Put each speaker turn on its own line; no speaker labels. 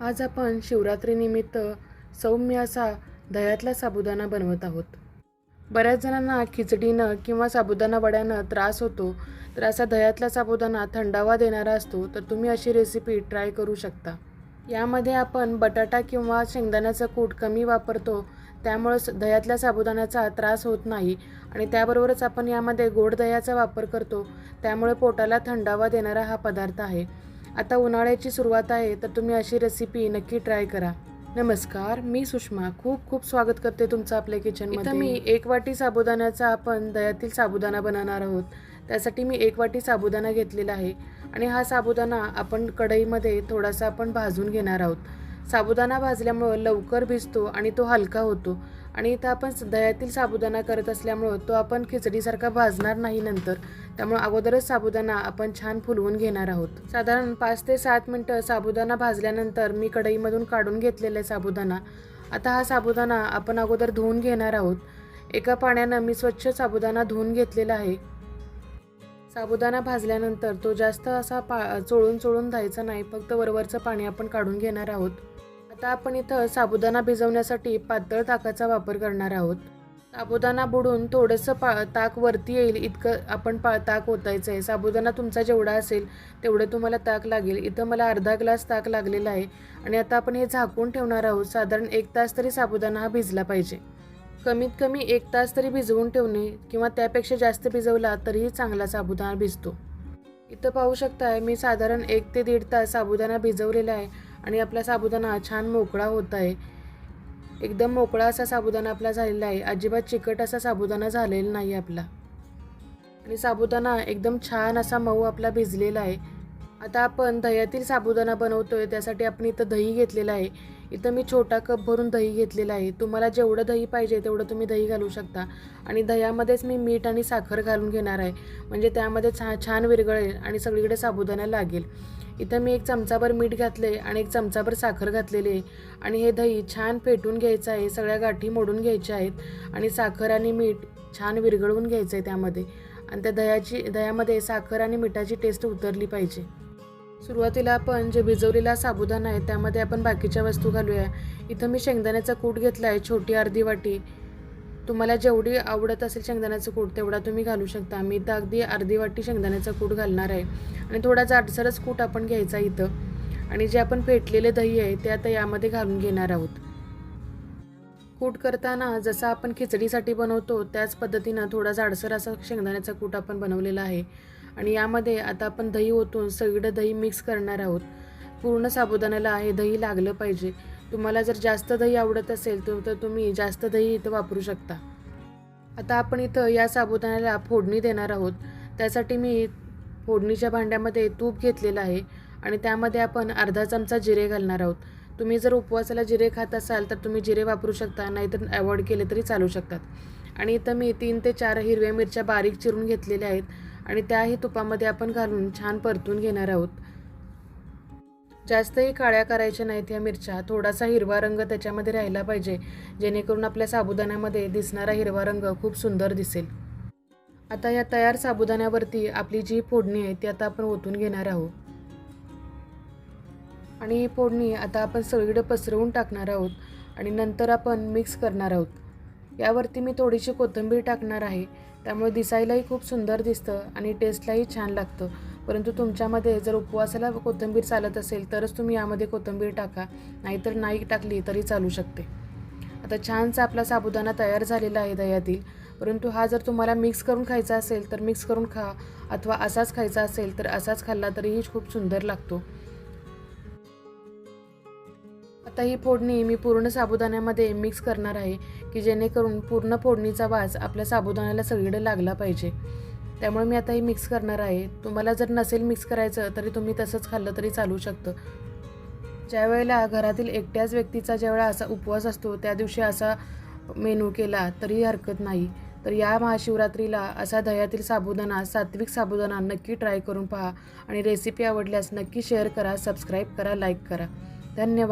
आज आपण शिवरात्रीनिमित्त सौम्य असा दह्यातला साबुदाणा बनवत आहोत. बऱ्याच जणांना खिचडीनं किंवा साबुदाणा वड्यानं त्रास होतो तर असा दह्यातला साबुदाणा थंडावा देणारा असतो तर तुम्ही अशी रेसिपी ट्राय करू शकता. यामध्ये आपण बटाटा किंवा शेंगदाण्याचं कूट कमी वापरतो त्यामुळं दह्यातल्या साबुदाण्याचा त्रास होत नाही आणि त्याबरोबरच आपण यामध्ये गोड दह्याचा वापर करतो त्यामुळे पोटाला थंडावा देणारा हा पदार्थ आहे. आता उन्हाळ्याची सुरुवात आहे तर तुम्ही अशी रेसिपी नक्की ट्राय करा. नमस्कार मी सुषमा. खूप खूप स्वागत करते तुमचं आपल्या किचनमध्ये मी एक वाटी साबुदाण्याचा आपण दह्यातील साबुदाणा बनवणार आहोत. त्यासाठी मी एक वाटी साबुदाणा घेतलेला आहे आणि हा साबुदाणा आपण कढईमध्ये थोडासा आपण भाजून घेणार आहोत. साबुदाणा भाजल्यामुळं लवकर भिजतो आणि तो हलका होतो. आणि इथं आपण दह्यातील साबुदाणा करत असल्यामुळं तो आपण खिचडीसारखा भाजणार नाही नंतर. त्यामुळे अगोदरच साबुदाणा आपण छान फुलवून घेणार आहोत. साधारण पाच ते सात मिनटं साबुदाणा भाजल्यानंतर मी कढईमधून काढून घेतलेला आहे साबुदाणा. आता हा साबुदाणा आपण अगोदर धुवून घेणार आहोत. एका पाण्यानं मी स्वच्छ साबुदाणा धुवून घेतलेला आहे. साबुदाणा भाजल्यानंतर तो जास्त असा पा चोळून चोळून द्यायचा नाही फक्त वरवरचं पाणी आपण काढून घेणार आहोत. आता आपण इथं साबुदाणा भिजवण्यासाठी पातळ ताकाचा वापर करणार आहोत. साबुदाणा बुडून थोडंसं पा ताक वरती येईल इतकं आपण पा ताक ओतायचं आहे साबुदाणा तुमचा जेवढा असेल तेवढं तुम्हाला ताक लागेल. इथं मला अर्धा ग्लास ताक लागलेला आहे. आणि आता आपण हे झाकून ठेवणार आहोत. साधारण एक तास तरी साबुदाणा हा भिजला पाहिजे. कमीत कमी एक तास तरी भिजवून ठेवणे किंवा त्यापेक्षा जास्त भिजवला तरीही चांगला साबुदाणा भिजतो. इथं पाहू शकताय मी साधारण एक ते दीड तास साबुदाणा भिजवलेला आहे. आणि आपला साबुदाणा छान मोकळा होत आहे. एकदम मोकळा असा साबुदाणा आपला झालेला आहे. अजिबात चिकट असा साबुदाणा झालेला नाही आपला. आणि साबुदाणा एकदम छान असा मऊ आपला भिजलेला आहे. आता आपण दह्यातील साबुदाणा बनवतोय त्यासाठी आपण इथं दही घेतलेलं आहे. इथं मी छोटा कप भरून दही घेतलेला आहे. तुम्हाला जेवढं दही पाहिजे तेवढं तुम्ही दही घालू शकता. आणि दह्यामध्येच मी मीठ आणि साखर घालून घेणार आहे. म्हणजे त्यामध्ये छा छान विरघळेल आणि सगळीकडे साबुदाणा लागेल. इथं मी एक चमचाभर मीठ घातले आणि एक चमचाभर साखर घातलेली आहे. आणि हे दही छान फेटून घ्यायचं आहे. सगळ्या गाठी मोडून घ्यायच्या आहेत. आणि साखर आणि मीठ छान विरघळवून घ्यायचं आहे त्यामध्ये. आणि त्या दह्याची दह्यामध्ये साखर आणि मिठाची टेस्ट उतरली पाहिजे. सुरुवातीला आपण जे भिजवलेला साबुदाणा आहे त्यामध्ये आपण बाकीच्या वस्तू घालूया. इथं मी शेंगदाण्याचा कूट घेतला आहे छोटी अर्धी वाटी. तुम्हाला जेवढी आवडत असेल शेंगदाण्याचं कूट तेवढा तुम्ही घालू शकता. मी तर अगदी अर्धी वाटी शेंगदाण्याचं कूट घालणार आहे. आणि थोडा जाडसरच कूट आपण घ्यायचा इथं. आणि जे आपण फेटलेले दही आहे ते आता यामध्ये घालून घेणार आहोत. कूट करताना जसं आपण खिचडीसाठी बनवतो त्याच पद्धतीनं थोडा जाडसर असा शेंगदाण्याचा कूट आपण बनवलेला आहे. आणि यामध्ये आता आपण दही ओतून सगळं दही मिक्स करणार आहोत. पूर्ण साबुदाण्याला हे दही लागलं पाहिजे. तुम्हाला जर जास्त दही आवडत असेल तर तुम्ही जास्त दही इथं वापरू शकता. आता आपण इथं या साबुदाण्याला फोडणी देणार आहोत. त्यासाठी मी फोडणीच्या भांड्यामध्ये तूप घेतलेलं आहे आणि त्यामध्ये आपण अर्धा चमचा जिरे घालणार आहोत. तुम्ही जर उपवासाला जिरे खात असाल तर तुम्ही जिरे वापरू शकता नाहीतर अवॉइड केले तरी चालू शकतात. आणि इथं मी तीन ते चार हिरव्या मिरच्या बारीक चिरून घेतलेल्या आहेत आणि त्याही तुपामध्ये आपण घालून छान परतून घेणार आहोत. जास्तही काळ्या करायच्या नाहीत ह्या मिरच्या. थोडासा हिरवा रंग त्याच्यामध्ये राहिला पाहिजे. जेणेकरून आपल्या साबुदाण्यामध्ये दिसणारा हिरवा रंग खूप सुंदर दिसेल. आता या तयार साबुदाण्यावरती आपली जी फोडणी आहे ती आता आपण ओतून घेणार आहोत. आणि ही फोडणी आता आपण सगळीकडे पसरवून टाकणार आहोत आणि नंतर आपण मिक्स करणार आहोत. यावरती मी थोडीशी कोथिंबीर टाकणार आहे. त्यामुळे दिसायलाही खूप सुंदर दिसतं आणि टेस्टलाही छान लागतं. परंतु तुमच्यामध्ये जर उपवासाला कोथिंबीर चालत असेल तरच तुम्ही यामध्ये कोथिंबीर टाका. नाहीतर नाही टाकली तरी चालू शकते. आता छानसा आपला साबुदाणा तयार झालेला आहे दह्यातील. परंतु हा जर तुम्हाला मिक्स करून खायचा असेल तर मिक्स करून खा. अथवा असाच खायचा असेल तर असाच खाल्ला तरीही खूप सुंदर लागतो. आता ही फोडणी मी पूर्ण साबुदाण्यामध्ये मिक्स करणार आहे की जेणेकरून पूर्ण फोडणीचा वास आपल्या साबुदाण्याला सगळीकडे लागला पाहिजे. त्यामुळे मी आता ही मिक्स करणार आहे. तुम्हाला जर नसेल मिक्स करायचं तरी तुम्ही तसंच खाल्लं तरी चालू शकतं. ज्या वेळेला घरातील एकट्याच व्यक्तीचा ज्यावेळेला असा उपवास असतो त्या दिवशी असा मेनू केला तरी हरकत नाही. तर या महाशिवरात्रीला असा दह्यातील साबुदाणा सात्विक साबुदाणा नक्की ट्राय करून पहा. आणि रेसिपी आवडल्यास नक्की शेअर करा सबस्क्राईब करा लाईक करा. धन्यवाद.